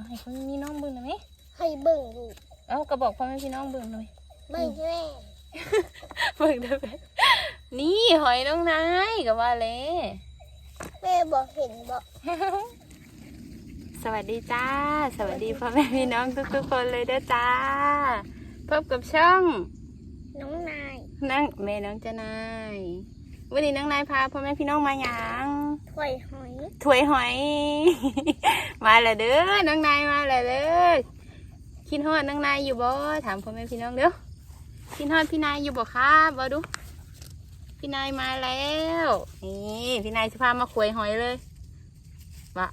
เอาให้พ่อแม่พี่น้องเบิ่งหน่อยไหมให้เบิ่งอยู่เอากระบอกพ่อแม่พี่น้องเบิ่งหน่อย เบิ่งแม่เบิ่งได้ไหมนี่หอยน้องนายกับว่าเลยแม่บอกเห็นบอกสวัสดีจ้า สวัสดีพ่อแม่พี่น้องทุกๆคนเลยเด้อจ้าพบกับช่อง น้องนายนั่งแม่น้องจะนายวันนี้น้องนายพาพ่อแม่พี่น้องมาหยัง ถ้วยหอยถวยหอย มาแล้วเด้อน้องนายมาแล้วเด้อคิดฮอดน้องนายอยู่บ่ถามพ่อแม่พี่น้องเด้อคิดฮอดพี่นายอยู่บ่ครับบ่ดู พี่นายมาแล้วนี่พี่นายจะพามาขวยหอยเลยว่า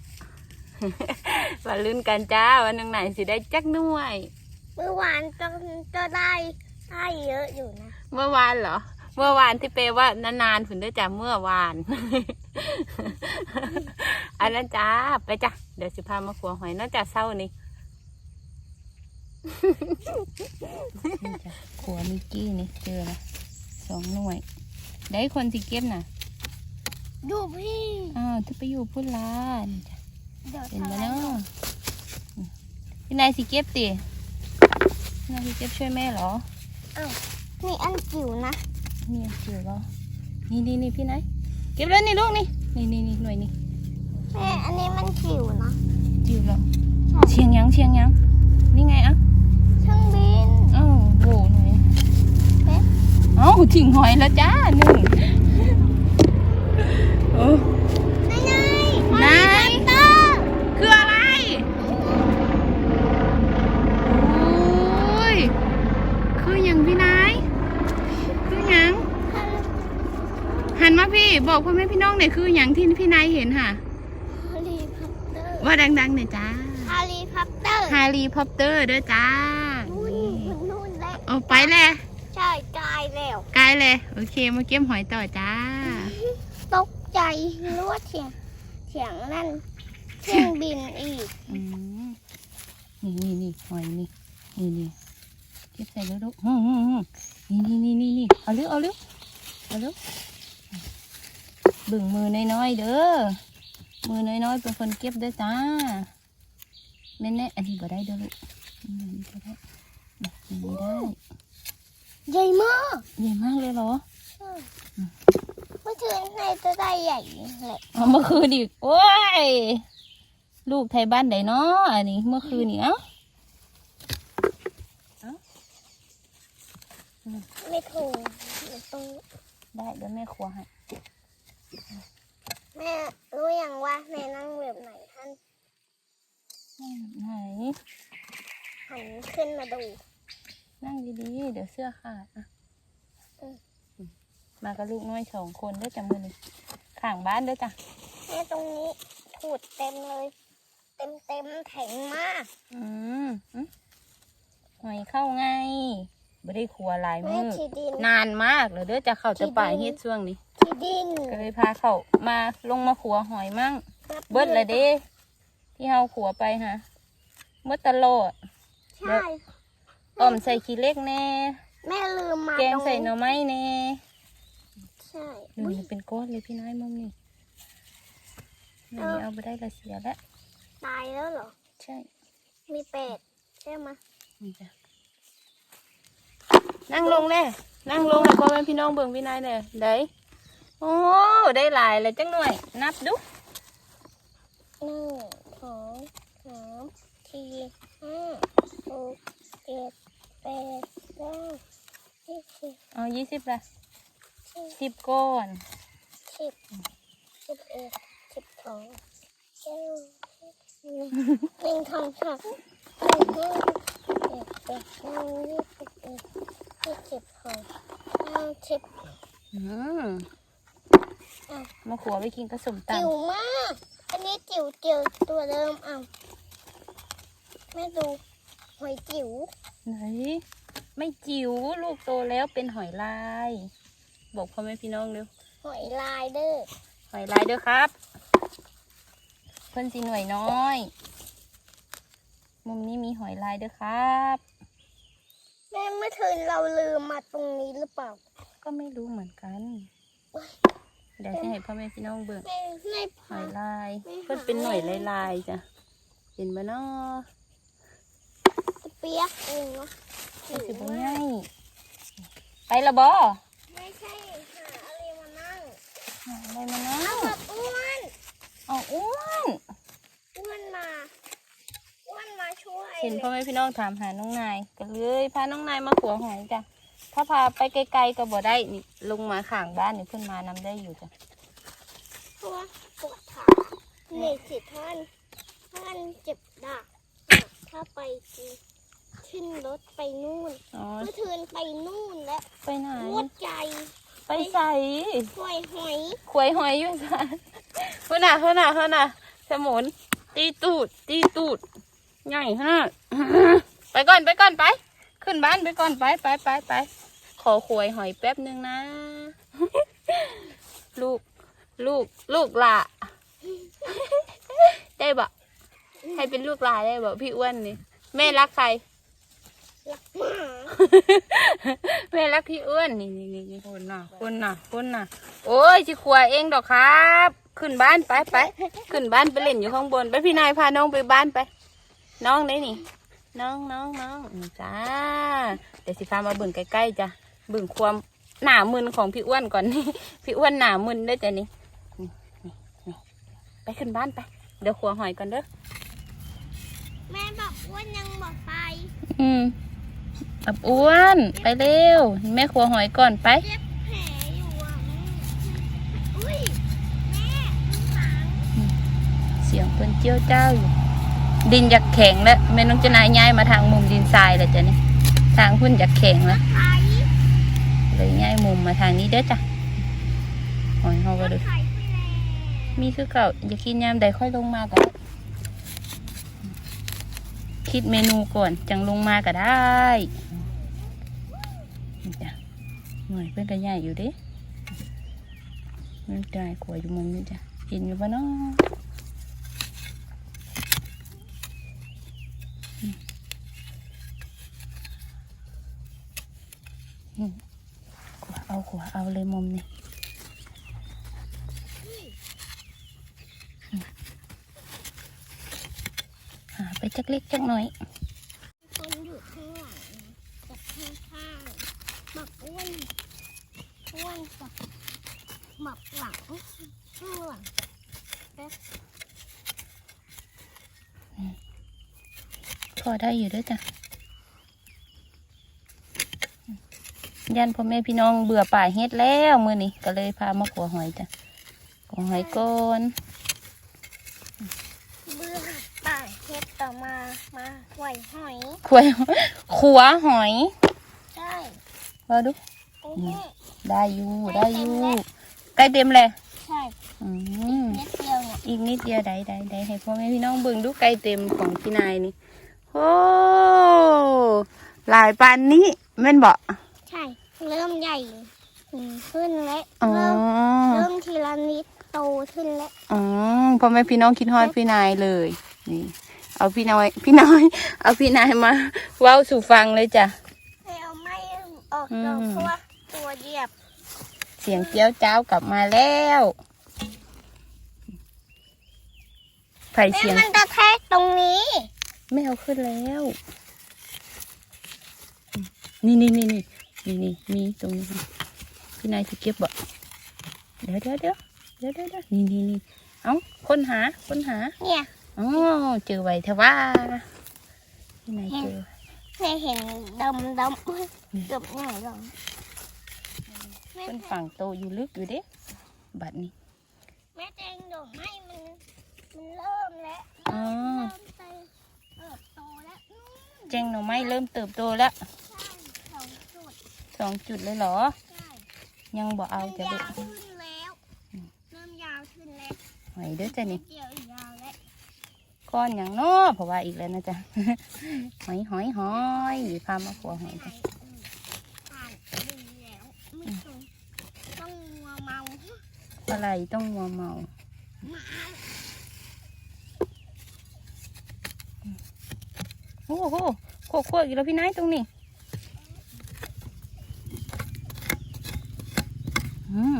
ว่าลุ้นกันจ้าว่าน้องนายสิได้จักหน่วย เมื่อวานก็ก็ได้ได้เยอะอยู่นะ เมื่อวานเหรอ เมื่อวานที่เปลว่านานๆผุนด้วยจ้ะเมื่อวาน อันนั้นจ้าไปจ้ะเดี๋ยวสิพามาขัวหอยนอกจากเศร้านี่นี่จ้ะขัวมิกกี้นี่เจอนะสองหน่วย ได้คนสิเก็บน่ะดูพี่อ้าวถ้าไปอยู่พุ่นลานจ้ะเดี๋ยวเห็นไหมทำเนาะพี่นายสิเก็บติพี่นายสิเก็บช่วยแม่เหรอมีอันจิ๋วนะ นี่อันจิ๋วเหรอนี่นี่นี่พี่นายเก็บแล้วนี่ลูกนี่นี่นี่นี่หน่วยนี่แม่อันนี้มันจิ๋วนะจิ๋วเหรอใช่เชียงยังเชียงยังนี่ไงอะเครื่องบินอ้าวโหหน่วยเอ๊ะเอ้าทิ้งหอยแล้วจ้าหนึ่งโอ้ นายนาย นาย เตอร์ คืออะไร โอ้ย คืออย่างพี่นาย คือหยัง หันมาพี่ บอก พ่อแม่พี่น้องหน่อยคืออย่างที่พี่นายเห็นค่ะฮารีพัตเตอร์ว่าดังๆหน่อยจ้าฮารีพัตเตอร์ฮารีพอตเตอร์เด้อจ้านู่นนู่นแล้วเอาไปเลยใช่กายแล้วไกลเลยโอเคมาเก็บหอยต่อจ้า ตกใจรู้ว่าเสียงเสียงนั่นเครื่องบินอีกอืมนี่นี่นี่หอยนี่นี่นี่เก็บใส่แล้วลูกอืมอืมอืมนี่นี่นี่นี่นี่เอาเร็วเอาเร็วเอาเร็ว บึ่งมือน้อยๆเด้อ มือน้อยๆเป็นคนเก็บเด้อจ้าแม่แน่อันนี้บ่ได้เด้อลูกอันนี้บ่ได้อันนี้ได้ใหญ่มากใหญ่มากเลยเหรอเมื่อคืนในจะได้ใหญ่เลยเอาเมื่อคืนดิโอ้ยลูกไทยบ้านไหนเนาะอันนี้เมื่อคืนนี่เอ้าไม่ถูกมันต้องได้เดี๋ยวแม่ครัวให้ แม่รู้อย่างว่าแม่นั่งแบบไหนท่านไหน หันขึ้นมาดู นั่งดีๆ เดี๋ยวเสื้อขาดอะเออมากับลูกน้อยสองคนเด้อจ้ะมือนี่ข้างบ้านเด้อจ้ะแม่ตรงนี้ถูดเต็มเลย เต็มเต็มๆแข็งมาก อืมอืมหอยเข้าไง ไม่ได้ครัวหลายแม่มือที่ดิน นานมากเลยเด้อจะเข้าจะป่าเฮ็ดช่วงนี้ที่ดินก็เลยพาเขามาลงมาขัวหอยมั่งเบิดเลยเด้ ที่เฮาขัวไปฮะเมื่อตลอดใช่ต้มใส่ขี้เล็กแน่ แม่ลืมมาแกงตรงใส่หน่อไม้แน่ใช่หนูเป็นก้อนเลยพี่น้อยมุมนี่อันนี้เอาไปได้ละเสียแล้วตายแล้วเหรอ ใช่มีเป็ดใช่ไหมนี่จ้ะ นั่งลงเลยนั่งลงแล้วพ่อแม่พี่น้องเบิ่งพี่นายเลยได้โอ้ได้หลายเลยจังหน่อย นับดูหนึ่งสองสามสี่ห้าหกเจ็ดแปดเก้ายี่สิบเอายี่สิบละสิบสิบก้อนสิบสิบเอ็ดสิบสองเก้าหนึ่งหนึ่งสองสามหนึ่งห้าเจ็ดแปดเก้ายี่สิบเอ็ด ยี่สิบสองเก้าสิบอืมอะมาขัวไปกินกระสมจิ๋วตำมาก อันนี้จิ๋วจิ๋วตัวเดิมอะแม่ดูหอยจิ๋วไหนไม่จิ๋วลูกโตแล้วเป็นหอยลาย บอกพ่อแม่พี่น้องเร็วหอยลายเด้อหอยลายเด้อครับ เพิ่นสีหน่วยน้อย มุมนี้มีหอยลายเด้อครับ แม่เมื่อคืนเราลืมมาตรงนี้หรือเปล่า ก็ไม่รู้เหมือนกัน เดี๋ยวจะให้พ่อแม่พี่น้องเบิ่งแม่ในหอยลายไม่หาเพิ่นเป็นหน่วยลายลายๆจ้ะเห็นบ่เนาะเปียกเองเนาะก็สิบ่ง่ายไปละบ่ไม่ใช่หาอะไรมานั่งอะไรมานะเอาแบบอ้วนเอาอ้วนอ้วนมาอ้วน มาช่วยเห็นพ่อแม่พี่น้องถามหาน้องนายก็เลยพาน้องนายมาขัวหอยจ้ะถ้าพาไปไกลๆก็บ่ได้นี่ลงมาข้างบ้านนี่เพิ่นมานำได้อยู่จ้ะเพราะว่าปวดขาเหนื่อยสิท่านท่านเจ็บดักถ้าไปขึ้นรถไปนู่นอ๋อเมื่อคืนไปนู่นและไปไหนหัวใจไปใส่หอยหอยขวยหอยอยู่จ้ะเพิ่นน่ะเพิ่นน่ะเพิ่นน่ะสมุนตีตูดตีตูด ใหญ่ฮะไปก่อนไปก่อนไป ขึ้นบ้านไปก่อนไปไปไปไปขอขวยหอยแป๊บนึงนะ ลูกลูกลูกหละได้บ่ให้เป็นลูกหลาได้บ่พี่อ้วนนี่แม่รักใครหลักหมาแม่รักพี่อ้วนนี่นี่นี่นี่คนน่ะคนน่ะคนน่ะ โอ้ยจิขวเองดอกครับ ขึ้นบ้านไปไปขึ้นบ้านไปเล่นอยู่ข้างบน ไปพี่นายพาน้องไปบ้านไป น้องไหนนี่ น้องน้องน้องนี่จ้าเดี๋ยวสิพามาเบิ่งใกล้ๆจ้ะเบิ่งความหนามึนของพี่อ้วนก่อนนี่ พี่อ้วนหนามึนได้อจ้ะนี่นี่นี่นี่ไปขึ้นบ้านไป เดี๋ยวขัวหอยก่อนเด้อแม่บอกอ้วนยังบอกไปอืมอับอ้วนไปเร็ว แม่ขัวหอยก่อนไป เจ็บแผลอยู่อะอุ้ยแม่ดูหางเสียงเพิ่นเจียวเจ้าอยู่ ดินอยากแข็งแล้วแม่น้องจะนายย้ายมาทางมุมดินทรายแล้วจ้ะนี่ทางพุ่นอยากแข็งแล้วเลยย้ายมุมมาทางนี้เด้อจ้ะหอยเฮาก็ดูมีคือเก่าอย่ากินยามใดค่อยลงมาก็ได้คิดเมนูก่อนจังลงมาก็ได้จ้ะหน่อยเพิ่อนก็ใหญ่อยู่ด้มันได้ขวอยู่มุมนี้จ้ะกินอยู่ปะเนาะ ขวาเอาขวาเอาเลยมุมนี่อืมหาไป จักเล็กจักน้อยคนอยู่ข้างหลังกับข้างข้างๆบอกอ้วนอ้วนกับหมับหลังข้างหลังพอได้อยู่ด้วยจ้ะยันพ่อแม่พี่น้องเบื่อป่าเฮ็ดแล้วมือนี้ก็เลยพามาขัวหอยจ้ะขัวหอยก่อน เบื่อป่าเฮ็ดต่อมา มาไหวหอย ขัวขัวหอยใช่มาดู โอ้โหได้อยู่ได้อยู่ใกล้เต็มเลยใช่อืมนิดเดียวเนี่ยอีกนิดเดียวได้ได้ได้ให้พ่อแม่พี่น้องเบิ่งดูไก่เต็มของพี่นายนี่โอ้หลายปานนี้แม่นบ่ใช่ เริ่มใหญ่ขึ้นและอ๋อเริ่มเริ่มทีละนิดโตขึ้นและอ๋อพ่อแม่พี่น้องคิดฮอดพี่นายเลยนี่ เอาพี่น้อย พี่น้อย เอาพี่นายมาเว้าสู่ฟังเลยจ้ะให้เอาไม่ออกอืดอกมเพราะว่าตัวเหยียบ เสียงเจียวจ้าวกลับมาแล้วไผ่แม่เสียงมันกระแทกตรงนี้ไม่เอาขึ้นแล้ว นี่นี่นี่นี่นี่นี่มีตรงนี้ค่ะพี่นายจะเก็บบ่เดี๋ยวเดี๋ยวเดี๋ยวเดี๋ยวเดี๋ยวเดี๋ยวนี่นี่นี่เอาค้นหาค้นหาเนี่ย อ๋อเจอไว้เถอะว่าพี่นายเจอแม่เห็นดำดำเกือบหน่อยหรอกแม่เป็นฝั่งโตอยู่ลึกอยู่เด้บัดนี้ แม่แจงดอกไม้มันมันเริ่มแล้วอ๋อเริ่มไปเติบโตแล้วอืมแจงหน่อไม้เริ่มเติบโตแล้วใช่สองจุดสองจุดเลยเหรอใช่ยังบ่เอามันจะยาลูวกขึ้นแล้วเริ่มยาวขึ้นแล้วหอยเด้อจ้ะนี่ เกี่ยวอีกยาวแล้ว ก้อนอย่างน้อเพราะว่าอีกแล้วนะจ๊ะหอยหอยหอยพามาขัวหอยจ้ะอืมผ่านดีแล้วไม่ต้องต้องมัวเมาอะไรต้องมัวเมาหมาโอ้โหโคกโคกอีกแล้วพี่นายตรงนี้อืม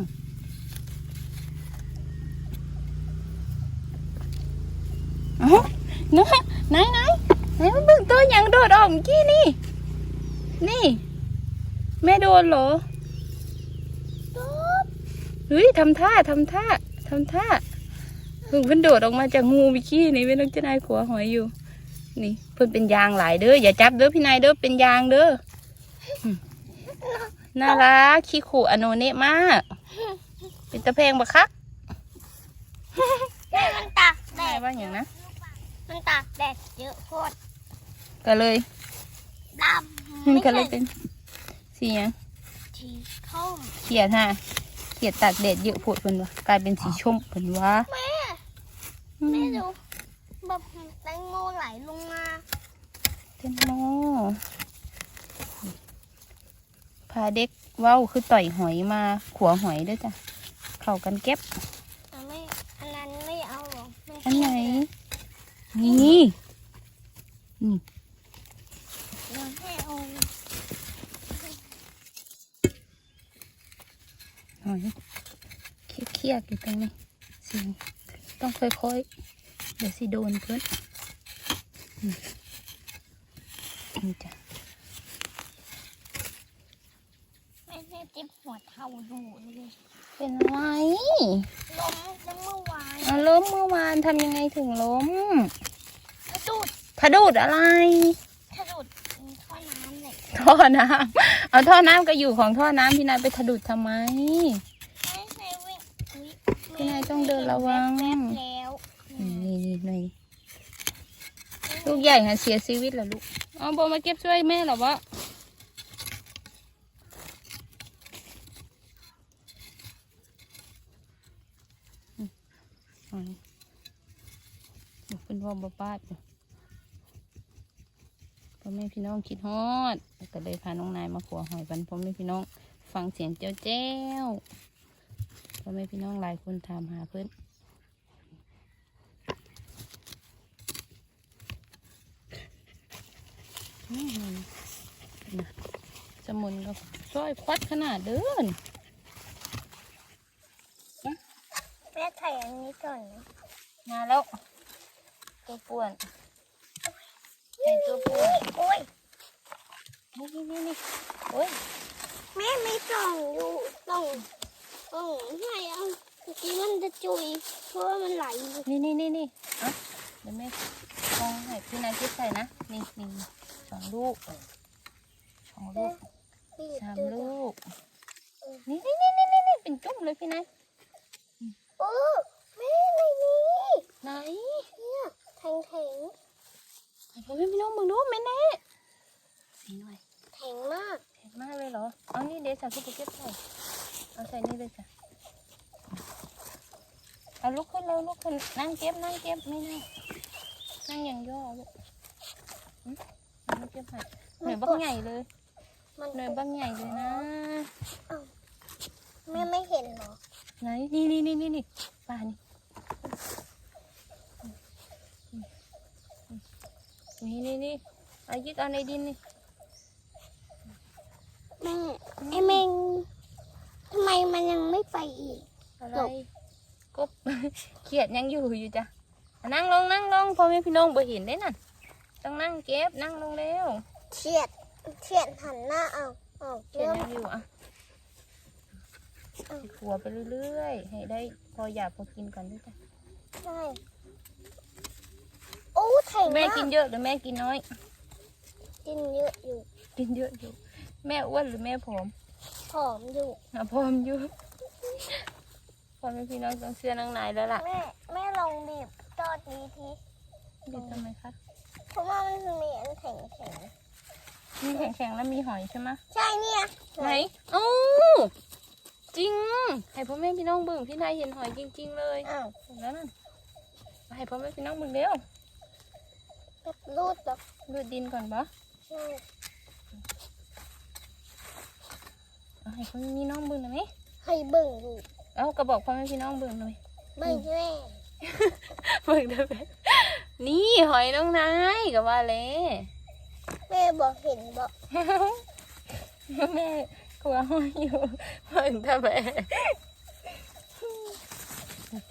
เอ้าเนาะไหนไหนไหนมันเบิ่งตัวอย่างโดดออกเมื่อกี้นี่ นี่ แม่โดนเหรอตุ๊บเฮ้ยทำท่าทำท่าทำท่าเพิ่งเพิ่นโดดออกมาจากงูเมื่อกี้นี่เป็นนักจะนายขัวหอยอยู่ นี่ เพิ่นเป็นยางหลายเด้ออย่าจับเด้อพี่นายเด้อเป็นยางเด้ออืมน่ารักขี้ขู่อโนเนะมาก เป็นตะแพงบะคักแม่มันตากแดแม่ดว่าอย่างนะ มันตากแดดเยอะโคตรก็เลยดำมันไม่ก็เลใช่ยเป็นสีหยังสีส้มเขียดฮะเขียดตากแดดเยอะโพดเพิ่นว่ากลายเป็นสีชมเพิ่นว่าแม่อืแม่มดูแบบแตงโมไหลลงมาเต้นโมพาเด็กเว้าคือต่อยหอยมาขัวหอยเด้วยจ้ะเข้ากันเก็บแต่ไม่อันนั้นไม่เอาหรอกม่อันไหน นี่นี่หอยเครียดๆอยู่ตรงนี้สิต้องค่อยๆ เดี๋ยวสิโดนเพื่อนอืมนี่จ้ะแม่แม่เจ็บหัวเท่าดูเลย เป็นอะไรล้มแล้วเมื่อวานอะล้มเมื่อวานทำยังไงถึงล้มกระดูดพะดูดอะไรกระดูดท่อน้ำเลยท่อน้ำเอาท่อน้ำก็อยู่ของท่อน้ำพี่นายไปถะดุดทำไมแม่แม่วิ่งอุ๊ยพี่นายต้องเดินระวังแป๊บๆแล้วนี่นี่นี่ลูกใหญ่ฮะเสียชีวิตแล้วลูกอ๋อโบมาเก็บช่วยแม่เหรอวะอืมเอานี่บอกเป็นว่าบ้าป้าดพ่อแม่พี่น้องคิดฮอดแล้วก็เลยพาน้องนายมาขัวหอยกันพ่อแม่พี่น้องฟังเสียงเจ้าแจ้วพ่อแม่พี่น้องหลายคนถามหาเพื่อนสมุนก็ช่วยควัดขนาดเดิน แม่ถ่ายอันนี้ก่อนนะมาแล้ว ตัวป่วนไอตัวป่วนโอ้ยนี่นี่นี่นี่โอ้ยแม่ไม่ส่องอยู่ส่องส่องให้เอาเมื่อกี้มันจะจุยเพราะว่ามันไหลอยู่นี่นี่นี่นี่เอะเดี๋ยวแม่ลองให้พี่นายคิดใส่นะ นี่นี่สองลูกสองลูกสามลูก นี่นี่นี่นี่นี่นี่เป็นจุ่มเลยพี่นาย โอ้แม่ในนี้ไหนเนี่ยแข็งแข็งไอ้พ่อแม่พี่น้องมึงดูแม่แน่สีหน่อยแข็งมากแข็งมากเลยเหรอเอานี่เดี๋ยวใส่คุกเก็บใส่เอาใส่นี่เลยจ้ะเอาลุกขึ้นเร็วลุกขึ้นนั่งเก็บนั่งเก็บไม่นั่งนั่งอย่างย่อลูกหึนั่งเก็บใส่หน่วยบักใหญ่เลยมันหน่วยบักใหญ่เลยนะแม่ไม่เห็นเหรอ ไหนนี่นี่นี่นี่นี่ป่านี่นี่นี่นี่เอายึดเอาในดินนี่แม่ไอ้แมงทำไมมันยังไม่ไปอีก อะไรจบกบเขียดยังอยู่อยู่จ้ะอะนั่งลงนั่งลงพ่อแม่พี่น้องบ่เห็นได้น่ะต้องนั่งเก็บนั่งลงเร็วเฉียดเฉียดหันหน้าเอาออกเขียเริ่ดมยังอยู่อะ ขัวไปเรื่อยๆ ให้ได้พออยากพอกินก่อนด้วยจ้ะใช่โอ้แข็งแม่มากกินเยอะหรือแม่กินน้อย กินเยอะอยู่ กินเยอะอยู่ แม่อ้วนหรือแม่ผอมผอมอยู่อะผอมอยู่พ่อแม่พี่น้องต้องเชื่อน้องนายแล้วล่ะ แม่แม่ลองบีบตอดนี้ทีดีทำไมคะเพราะว่ามันมีอันแข็งแข็งมีแข็งๆแล้วมีหอยใช่ไหมๆใช่เนี่ยไหนเอ้า จริง ให้พ่อแม่พี่น้องเบิ่งพี่นายเห็นหอยจริง ๆ เลยอ้าวเห็นแล้วนั่นให้พ่อแม่พี่น้องเบิ่งเร็วแบบรูดแบบดูดดินก่อนปะใช่เอาให้พ่อแม่พี่น้องเบิ่งหน่อยไหมให้เบิ่งอยู่เอากระบอกพ่อแม่พี่น้องเบิ่งหน่อยเบิ่งแม่เบิ่งได้ไหมนี่หอยน้องนายกับว่าเลยแม่บอกเห็นบอกแม่ กลัวหอยอยู่เบิ่งทำไม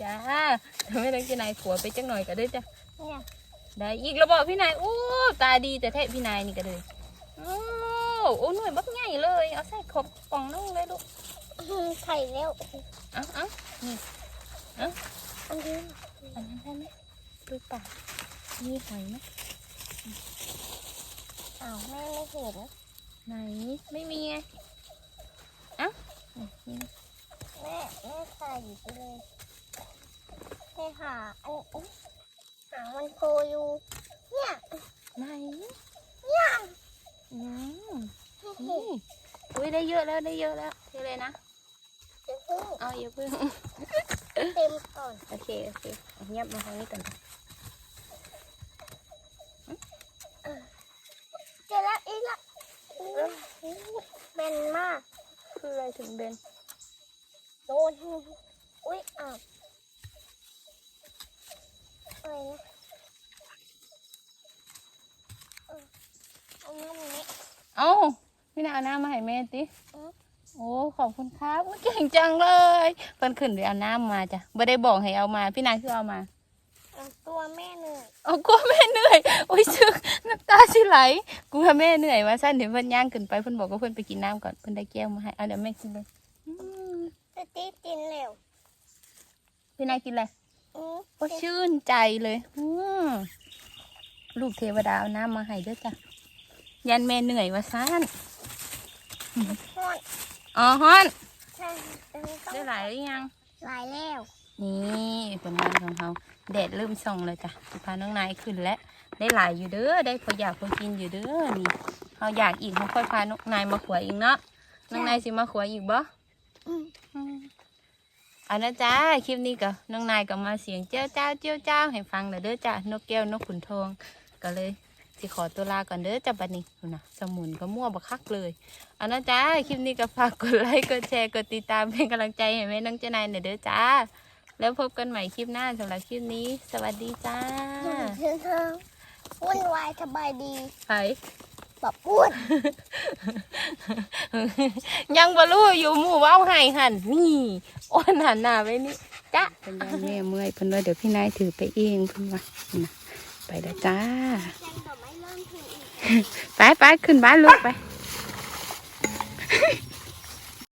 จ้าทำไม่ได้จะนายขัวไปจังหน่อยก็ได้จ้ะเนี่ยได้อีกระบอกพี่นายโอ้ตาดีแต่แท้พี่นายนี่ก็เลยโอ้โอ้หน่วยบักใหญ่เลย เอาใส่ขบกล่องน้องเลยลูกไข่แล้วเอาเอาอันนี้อันนั้นได้ไหมดูปากมีหอยไหมอ้าวแม่ไม่เห็นไหนไม่มีไง เอ้านี่แม่แม่ใส่ไปเลยแม่หาอันอุ๊ยหามันโคอยู่เนี่ยไหนเนี่ยอืมเห็นี่นอุ้ยได้เยอะแล้วได้เยอะแล้วเทเลยนะจะเพิ่งเอาอย่าเพิ่งเต็มก่อนโอเคโอเคเงียบมาทางนี้ก่อนเจอแล้วอีกและแม่นมาก คืออะไรถึงเบนโดนอุ้ยอาบอะไรนะเออเอาน้ำนี้เอ้าพี่นายเอาน้ำมาให้แม่ติอืมโอ้ขอบคุณครับอุ๊ยเก่งจังเลยเพิ่นขึ้นไปเอาน้ำมาจ้ะไม่ได้บอกให้เอามา พี่นายคือเอามา เอาตัวแม่เหนื่อยเอากลัวแม่เหนื่อยโอ้ยซึกน้ำตาสิไหลกลัวแม่เหนื่อยว่าสั้นเดี๋ยวเพิ่นย่างขึ้นไปเพิ่นบอกว่าเพิ่นไปกินน้ำก่อนเพิ่นได้แก้วมาให้เอาเดี๋ยวแม่กินเลยอืมจะตีกินเร็วพี่นายกินอะไรอืมโอ้ชื่นใจเลยอืมลูกเทวดาเอาน้ำมาให้ด้วยจ้ะยันแม่เหนื่อยว่าสั้นฮอนอ๋อฮอนใช่อันนี้ต้องได้หลายหรือยังหลายแล้ว นี่ผลงานของเขา แดดเริ่มส่องเลยจ้ะสิพาน้องนายขึ้นแล้วได้หลายอยู่เด้อได้พออยากพอกินอยู่เด้อนี่เขาอยากอีกเขาค่อยพาน้องนายมาขวายอีกเนาะน้องนายสิมาขวายอีกบ่อืมอืมเอันนะจ้าคลิปนี้ก็น้องนายก็มาเสียงเจ้าเจ้าเจ้าเจ้าให้ฟังแล้วเด้อจ้านกแก้วนกขุนทองก็เลยสิขอตัวลาก่อนเด้อจ้าบัดนี้พุ่นนะสมุนก็มั่วบักคักเลยเอันนะจ้าคลิปนี้ก็ฝากกดไลค์กดแชร์กดติดตามเป็นกำลังใจให้แม่น้องเจ้านายหน่อยเด้อจ้า แล้วพบกันใหม่คลิปหน้าสำหรับคลิปนี้ สวัสดีจ้าเธอเธอวุ่นวายสบายดีไปแบบพูด ยังบรู้อยู่หมู่เว้าให้หันนี่อ้วนหันหน้าไปนี่จ้าเป็นยังแม่เมื่อยเพิ่นว่าเดี๋ยวพี่นายถือไปเองเพิ่นว่านะไปแล้วจ้ายังแบบไม่เริ่มถึงอีกไปไปขึ้นบ้านลูกไป